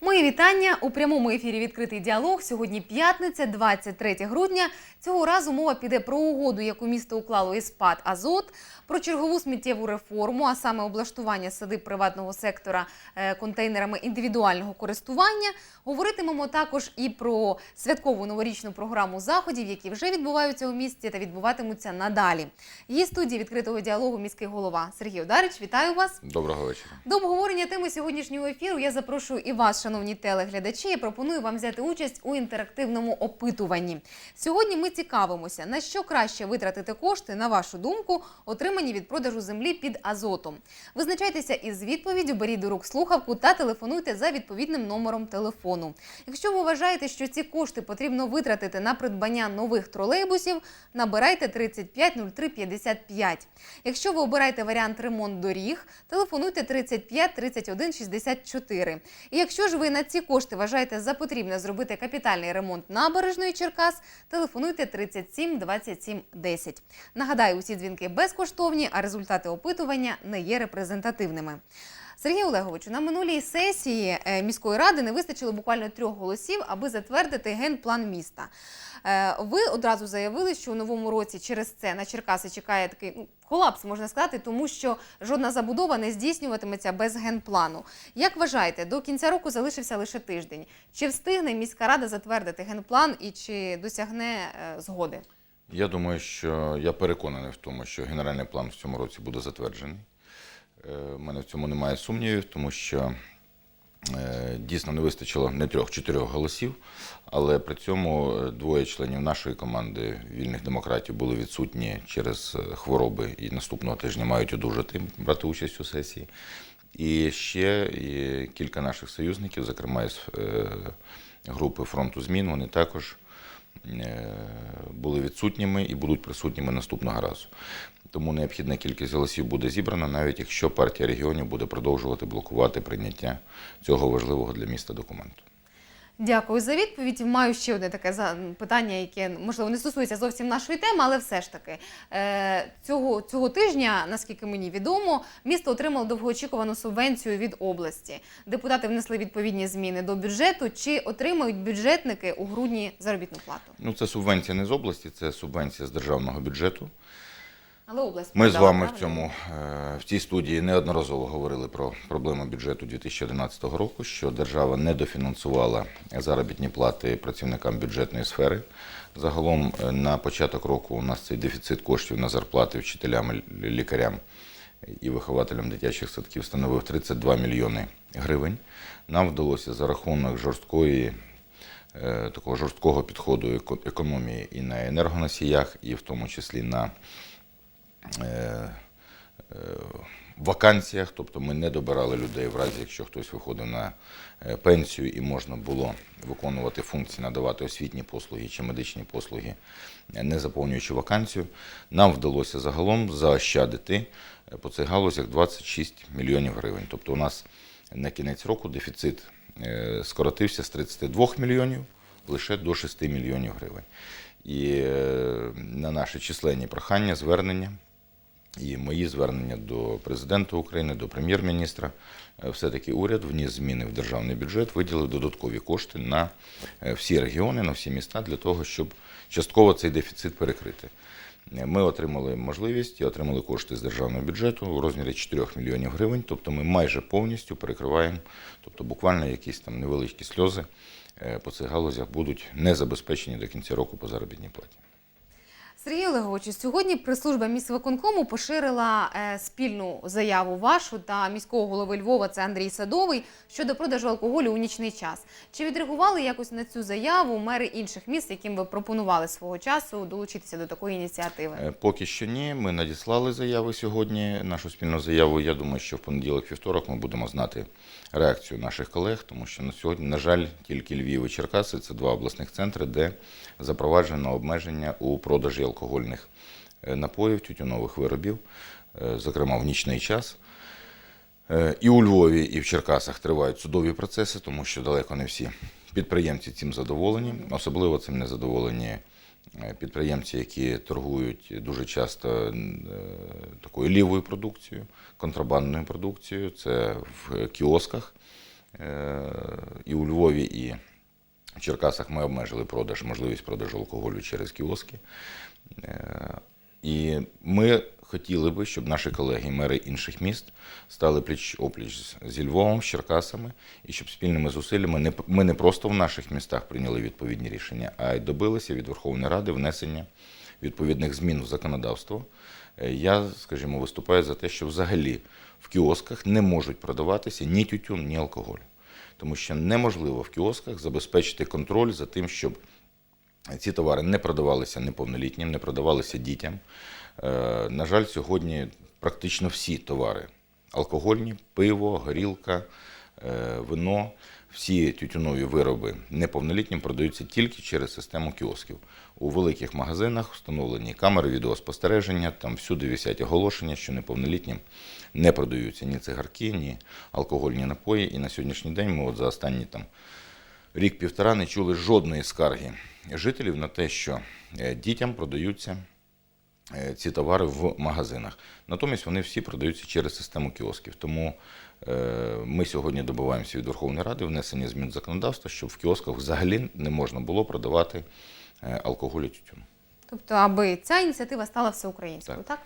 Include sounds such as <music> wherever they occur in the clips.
Мої вітання у прямому ефірі відкритий діалог. Сьогодні п'ятниця, 23 грудня. Цього разу мова піде про угоду, яку місто уклало із ПАД Азот, про чергову сміттєву реформу, а саме облаштування садиб приватного сектора е, контейнерами індивідуального користування. Говоритимемо також і про святкову новорічну програму заходів, які вже відбуваються у місті та відбуватимуться надалі. Є студії відкритого діалогу міський голова Сергій Одарич. Вітаю вас. Доброго вечора. До обговорення теми сьогоднішнього ефіру я запрошую і вас, шановні телеглядачі. Я пропоную вам взяти участь у інтерактивному опитуванні. Сьогодні ми цікавимося, на що краще витратити кошти, на вашу думку, отримані від продажу землі під азотом. Визначайтеся із відповіддю, беріть до рук слухавку та телефонуйте за відповідним номером телефону. Якщо ви вважаєте, що ці кошти потрібно витратити на придбання нових тролейбусів, набирайте 35 03 55. Якщо ви обираєте варіант ремонт доріг, телефонуйте 35 31 64. І якщо ж ви на ці кошти вважаєте за потрібне зробити капітальний ремонт набережної Черкас, телефонуйте 37 27 10. Нагадаю, усі дзвінки безкоштовні, а результати опитування не є репрезентативними. Сергій Олеговичу, на минулій сесії е, міської ради не вистачило буквально трьох голосів, аби затвердити генплан міста. Е, Ви одразу заявили, що у новому році через це на Черкаси чекає такий ну, колапс, можна сказати, тому що жодна забудова не здійснюватиметься без генплану. Як вважаєте, до кінця року залишився лише тиждень. Чи встигне міська рада затвердити генплан і чи досягне е, згоди? Я думаю, що я переконаний в тому, що генеральний план в цьому році буде затверджений. Е, У мене в цьому немає сумнівів, тому що е, дійсно не вистачило не трьох-чотирьох голосів, але при цьому е, двоє членів нашої команди вільних демократів були відсутні через е, хвороби і наступного тижня мають одужати, брати участь у сесії. І ще кілька наших союзників, зокрема е, групи фронту змін, вони також е, були відсутніми і будуть присутніми наступного разу. Тому необхідна кількість голосів буде зібрана, навіть якщо партія регіонів буде продовжувати блокувати прийняття цього важливого для міста документу. Дякую за відповідь. Маю ще одне таке питання, яке можливо не стосується зовсім нашої теми, але все ж таки е, цього, цього тижня, наскільки мені відомо, місто отримало довгоочікувану субвенцію від області. Депутати внесли відповідні зміни до бюджету. Чи отримають бюджетники у грудні заробітну плату? Ну, це субвенція не з області, це субвенція з державного бюджету. Але область Ми з вами в цьому е, в цій студії неодноразово говорили про проблему бюджету 2011 року, що держава не дофінансувала заробітні плати працівникам бюджетної сфери. Загалом е, на початок року у нас цей дефіцит коштів на зарплати вчителям, лікарям і вихователям дитячих садків становив 32 мільйони гривень. Нам вдалося за рахунок жорсткої е, такого жорсткого підходу еко- економії і на енергоносіях, і в тому числі на вакансіях, тобто ми не добирали людей в разі, якщо хтось виходив на е, пенсію і можна було виконувати функції, надавати освітні послуги чи медичні послуги, е, не заповнюючи вакансію. Нам вдалося загалом заощадити е, по цих галузях 26 мільйонів гривень. Тобто у нас на кінець року дефіцит е, скоротився з 32 мільйонів лише до 6 мільйонів гривень. І е, на наші численні прохання, звернення і мої звернення до президента України, до прем'єр-міністра, е, все-таки уряд вніс зміни в державний бюджет, виділив додаткові кошти на е, всі регіони, на всі міста для того, щоб частково цей дефіцит перекрити. Е, Ми отримали можливість і отримали кошти з державного бюджету у розмірі 4 мільйонів гривень. Тобто ми майже повністю перекриваємо, тобто буквально якісь там невеличкі сльози по цих галузях будуть не забезпечені до кінця року по заробітній платі. Сергій Олеговичу, сьогодні прес-служба міськвиконкому поширила е, спільну заяву вашу та міського голови Львова, це Андрій Садовий, щодо продажу алкоголю у нічний час. Чи відреагували якось на цю заяву мери інших міст, яким ви пропонували свого часу долучитися до такої ініціативи? Е, Поки що ні. Ми надіслали заяви сьогодні. Нашу спільну заяву. Я думаю, що в понеділок-вівторок ми будемо знати реакцію наших колег, тому що на сьогодні, на жаль, тільки Львів і Черкаси це два обласних центри, де запроваджено обмеження у продажі алкогольних е, напоїв, тютюнових виробів, е, зокрема в нічний час. Е, І у Львові, і в Черкасах тривають судові процеси, тому що далеко не всі підприємці цим задоволені. Особливо цим не задоволені підприємці, які торгують дуже часто такою лівою продукцією, контрабандною продукцією. Це в кіосках, І у Львові, і в Черкасах ми обмежили продаж, можливість продажу алкоголю через кіоски. Е, І ми хотіли би, щоб наші колеги, мери інших міст, стали пліч опліч зі Львовом, з Черкасами, і щоб спільними зусиллями ми не просто в наших містах прийняли відповідні рішення, а й добилися від Верховної Ради внесення відповідних змін в законодавство. Е, Я, скажімо, виступаю за те, що взагалі в кіосках не можуть продаватися ні тютюн, ні алкоголь. Тому що неможливо в кіосках забезпечити контроль за тим, щоб ці товари не продавалися неповнолітнім, не продавалися дітям. Е, На жаль, сьогодні практично всі товари алкогольні, пиво, горілка, е, вино, всі тютюнові вироби неповнолітнім продаються тільки через систему кіосків. У великих магазинах встановлені камери відеоспостереження, там всюди висять оголошення, що неповнолітнім не продаються ні цигарки, ні алкогольні напої. І на сьогоднішній день ми от за останні там рік-півтора не чули жодної скарги жителів на те, що е, дітям продаються е, ці товари в магазинах. Натомість вони всі продаються через систему кіосків. Тому е, ми сьогодні добиваємося від Верховної Ради внесення змін в законодавство, щоб в кіосках взагалі не можна було продавати алкоголь і тютюн. Тобто, аби ця ініціатива стала всеукраїнською, так?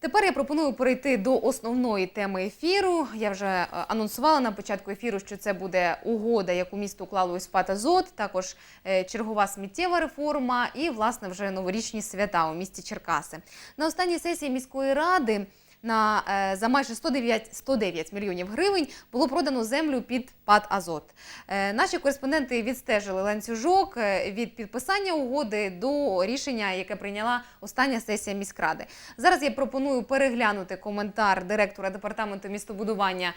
Тепер я пропоную перейти до основної теми ефіру. Я вже е, анонсувала на початку ефіру, що це буде угода, яку місто уклало із ПАТ «Азот», також е, чергова сміттєва реформа і, власне, вже новорічні свята у місті Черкаси. На останній сесії міської ради на, е, за майже 109, 109 мільйонів гривень було продано землю під ПАТ «Азот». Е, Наші кореспонденти відстежили ланцюжок е, від підписання угоди до рішення, яке прийняла остання сесія міськради. Зараз я пропоную переглянути коментар директора департаменту містобудування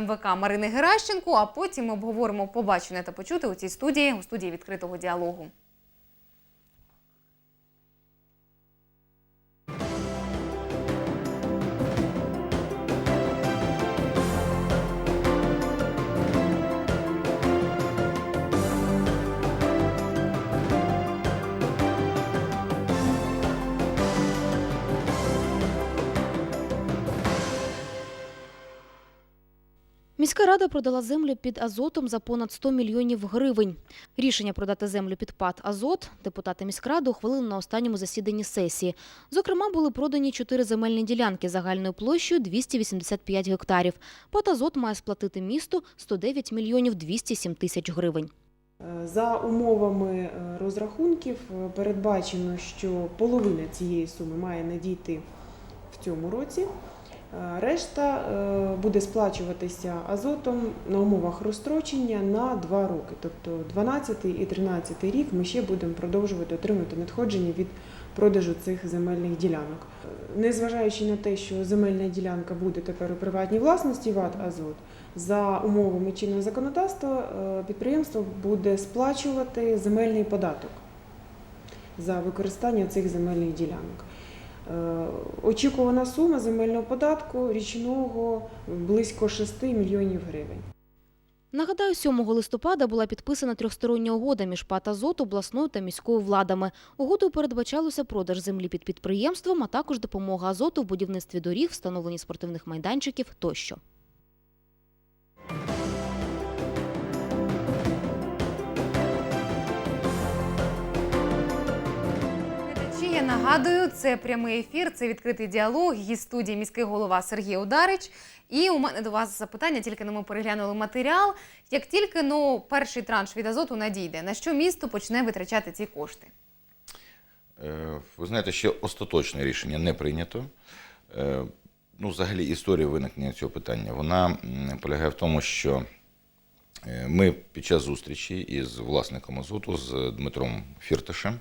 МВК Марини Геращенко, а потім обговоримо побачене та почути у цій студії, у студії відкритого діалогу. Міська рада продала землю під азотом за понад 100 мільйонів гривень. Рішення продати землю під ПАТ «Азот» депутати міськради ухвалили на останньому засіданні сесії. Зокрема, були продані чотири земельні ділянки загальною площею 285 гектарів. ПАТ «Азот» має сплатити місту 109 мільйонів 207 тисяч гривень. Е, За умовами е, розрахунків е, передбачено, що половина цієї суми має надійти в цьому році. Е, Решта е, буде сплачуватися азотом на умовах розстрочення на 2 роки. Тобто 12 і 13 рік ми ще будемо продовжувати отримувати надходження від продажу цих земельних ділянок. Е, Незважаючи на те, що земельна ділянка буде тепер у приватній власності ВАТ Азот, за умовами чинного законодавства підприємство буде сплачувати земельний податок за використання цих земельних ділянок. Е, Очікувана сума земельного податку річного близько 6 мільйонів гривень. Нагадаю, 7 листопада була підписана трьохстороння угода між ПАТ «Азот», обласною та міською владами. Угодою передбачалося продаж землі під підприємством, а також допомога азоту в будівництві доріг, встановленні спортивних майданчиків тощо. Нагадую, це прямий ефір, це відкритий діалог. Її студії міський голова Сергій Ударич. І у мене до вас запитання, тільки но ми переглянули матеріал. Як тільки ну, перший транш від азоту надійде, на що місто почне витрачати ці кошти? Е, Ви знаєте, ще остаточне рішення не прийнято. Е, Ну, взагалі, історія виникнення цього питання вона полягає в тому, що е, ми під час зустрічі із власником Азоту, з Дмитром Фірташем,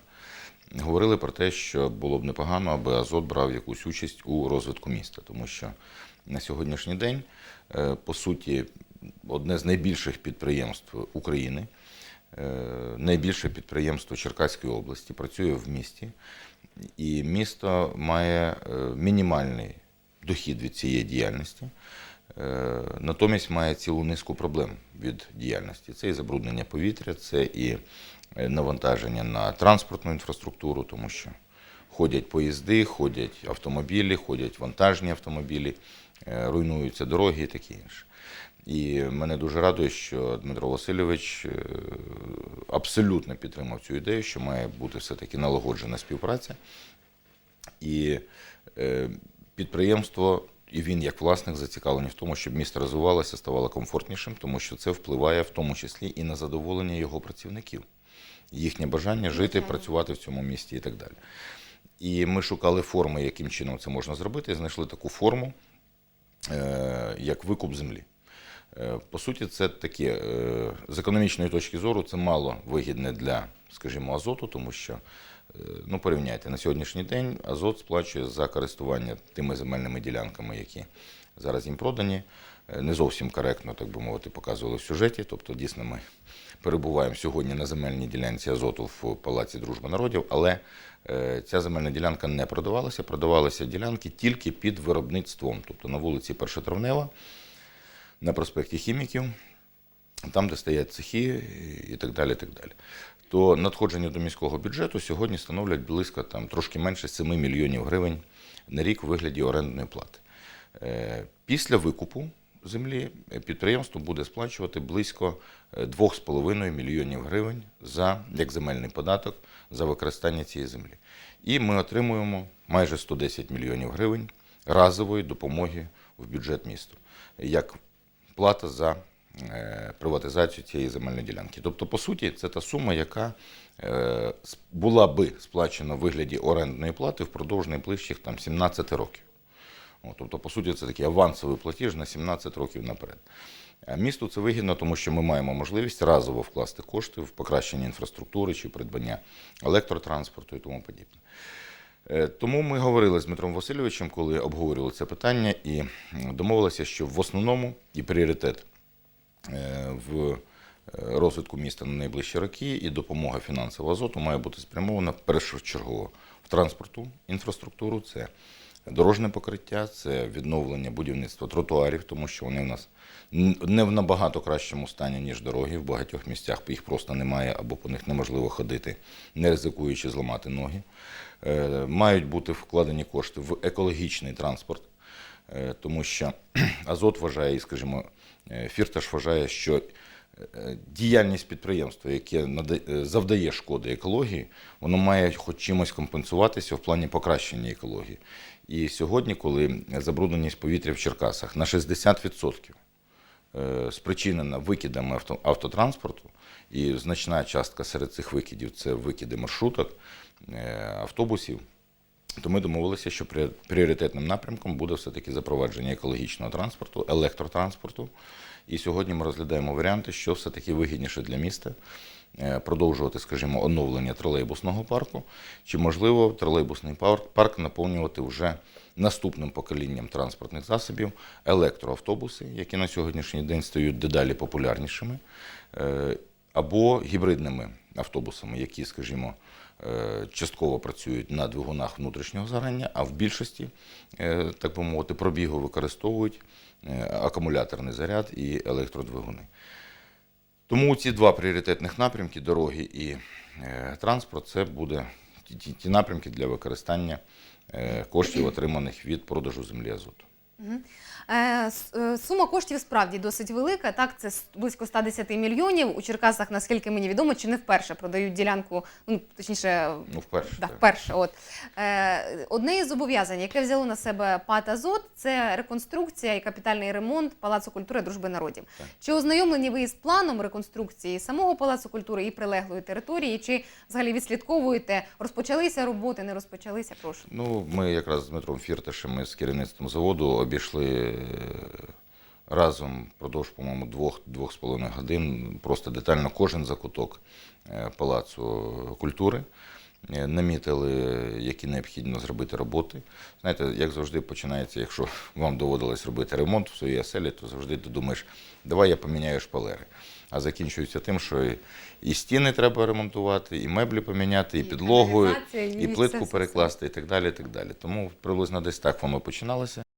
говорили про те, що було б непогано, аби Азот брав якусь участь у розвитку міста, тому що на сьогоднішній день, е, по суті, одне з найбільших підприємств України, е, найбільше підприємство Черкаської області працює в місті, і місто має е, мінімальний дохід від цієї діяльності. Е, Натомість має цілу низку проблем від діяльності. Це і забруднення повітря, це і е, навантаження на транспортну інфраструктуру, тому що ходять поїзди, ходять автомобілі, ходять вантажні автомобілі, е, руйнуються дороги і таке інше. І мене дуже радує, що Дмитро Васильович абсолютно підтримав цю ідею, що має бути все-таки налагоджена співпраця. І підприємство, і він як власник зацікавлені в тому, щоб місто розвивалося, ставало комфортнішим, тому що це впливає в тому числі і на задоволення його працівників, їхнє бажання жити, працювати в цьому місті і так далі. І ми шукали форми, яким чином це можна зробити, і знайшли таку форму, е, як викуп землі. Е, По суті, це таке з економічної точки зору це мало вигідне для, скажімо, азоту, тому що ну порівняйте на сьогоднішній день азот сплачує за користування тими земельними ділянками, які зараз їм продані. Е, Не зовсім коректно, так би мовити, показували в сюжеті. Тобто, дійсно, ми перебуваємо сьогодні на земельній ділянці азоту в Палаці Дружби народів, але е, ця земельна ділянка не продавалася. Продавалися ділянки тільки під виробництвом, тобто на вулиці Першотравнева, на проспекті Хіміків, там, де стоять цехи і так далі. Так далі. То надходження до міського бюджету сьогодні становлять близько там, трошки менше 7 мільйонів гривень на рік у вигляді орендної плати. Е, Після викупу землі е, підприємство буде сплачувати близько е, 2,5 мільйонів гривень за як земельний податок за використання цієї землі. І ми отримуємо майже 110 мільйонів гривень разової допомоги в бюджет місту як плата за е, приватизацію цієї земельної ділянки. Тобто, по суті, це та сума, яка е, була би сплачена в вигляді орендної плати впродовж найближчих там 17 років. Тобто, по суті, це такий авансовий платіж на 17 років наперед. Місту це вигідно, тому що ми маємо можливість разово вкласти кошти в покращення інфраструктури чи придбання електротранспорту і тому подібне. Е, Тому ми говорили з Дмитром Васильовичем, коли обговорювали це питання, і домовилися, що в основному і пріоритет е, в е, розвитку міста на найближчі роки і допомога фінансового азоту має бути спрямована першочергово в транспорту, інфраструктуру, це дорожне покриття, це відновлення будівництва тротуарів, тому що вони в нас не в набагато кращому стані, ніж дороги. В багатьох місцях їх просто немає або по них неможливо ходити, не ризикуючи зламати ноги. Е, Мають бути вкладені кошти в екологічний транспорт, е, тому що <clears throat> Азот вважає, скажімо, е, Фірташ вважає, що е, діяльність підприємства, яке е, завдає шкоди екології, воно має хоч чимось компенсуватися в плані покращення екології. І сьогодні, коли забрудненість повітря в Черкасах на 60% е, спричинена викидами авто, автотранспорту, і значна частка серед цих викидів це викиди маршруток, е, автобусів. То ми домовилися, що пріоритетним напрямком буде все-таки запровадження екологічного транспорту, електротранспорту. І сьогодні ми розглядаємо варіанти, що все-таки вигідніше для міста е, продовжувати, скажімо, оновлення тролейбусного парку, чи можливо тролейбусний парк, парк наповнювати вже наступним поколінням транспортних засобів, електроавтобуси, які на сьогоднішній день стають дедалі популярнішими, е, або гібридними автобусами, які, скажімо, е, частково працюють на двигунах внутрішнього згорання, а в більшості, е, так би мовити, пробігу використовують е, акумуляторний заряд і електродвигуни. Тому ці два пріоритетних напрямки дороги і транспорт це буде ті, ті, напрямки для використання коштів, отриманих від продажу землі азоту. Е, е, Сума коштів справді досить велика. Так, це близько 110 мільйонів. У Черкасах, наскільки мені відомо, чи не вперше продають ділянку, ну точніше, Ну, вперше. Так, так. перше. От. Е, одне із зобов'язань, яке взяло на себе ПАТ «Азот», це реконструкція і капітальний ремонт Палацу культури Дружби народів. Так. Чи ознайомлені ви з планом реконструкції самого Палацу культури і прилеглої території? Чи взагалі відслідковуєте, розпочалися роботи, не розпочалися? Прошу. Ну, ми якраз з Дмитром Фірташем і з керівництвом заводу обійшли разом впродовж, по-моєму, двох, двох з половиною годин просто детально кожен закуток е, Палацу культури. Е, Намітили, які необхідно зробити роботи. Знаєте, як завжди починається, якщо вам доводилось робити ремонт в своїй оселі, то завжди ти думаєш, давай я поміняю шпалери. А закінчується тим, що і, стіни треба ремонтувати, і меблі поміняти, і, І підлогу, і плитку все. перекласти, і так далі. І так далі. Тому приблизно десь так воно починалося.